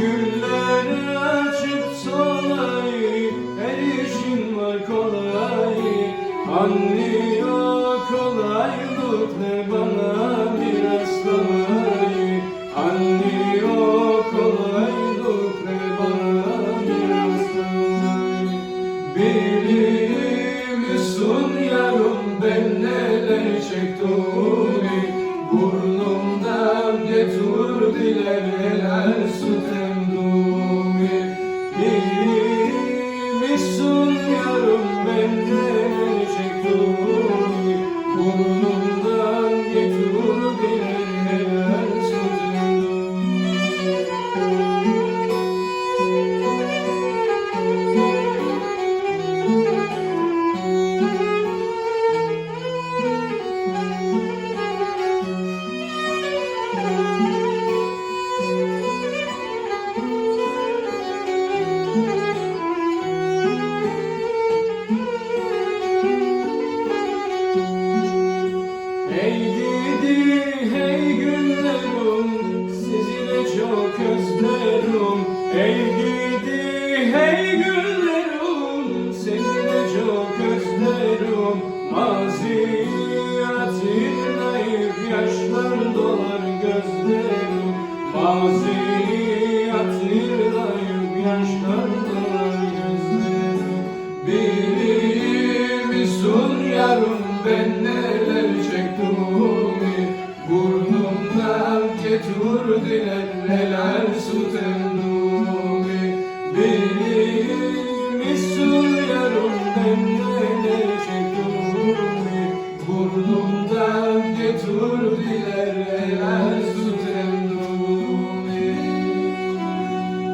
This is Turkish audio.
Günlere çıksalayı Her işin var kolayı Anlıyor kolaylık ne bana biraz kolayı Anlıyor kolaylık ne bana biraz kolayı Bilir misin yarım ben neler çektim? Misin yarım ben neler çektim Hey gidi hey günlerim sizi de çok özlerim. Hey gidi hey günlerim sizi de çok özlerim. Mazi hatırlayıp yaşlar gözlerim. Mazi hatırlayıp yaşlar dolar ben neler çektim Burnumdan getirdiler helal süt emdumi Bilir misin yarım ben neler çektim Burnumdan getirdiler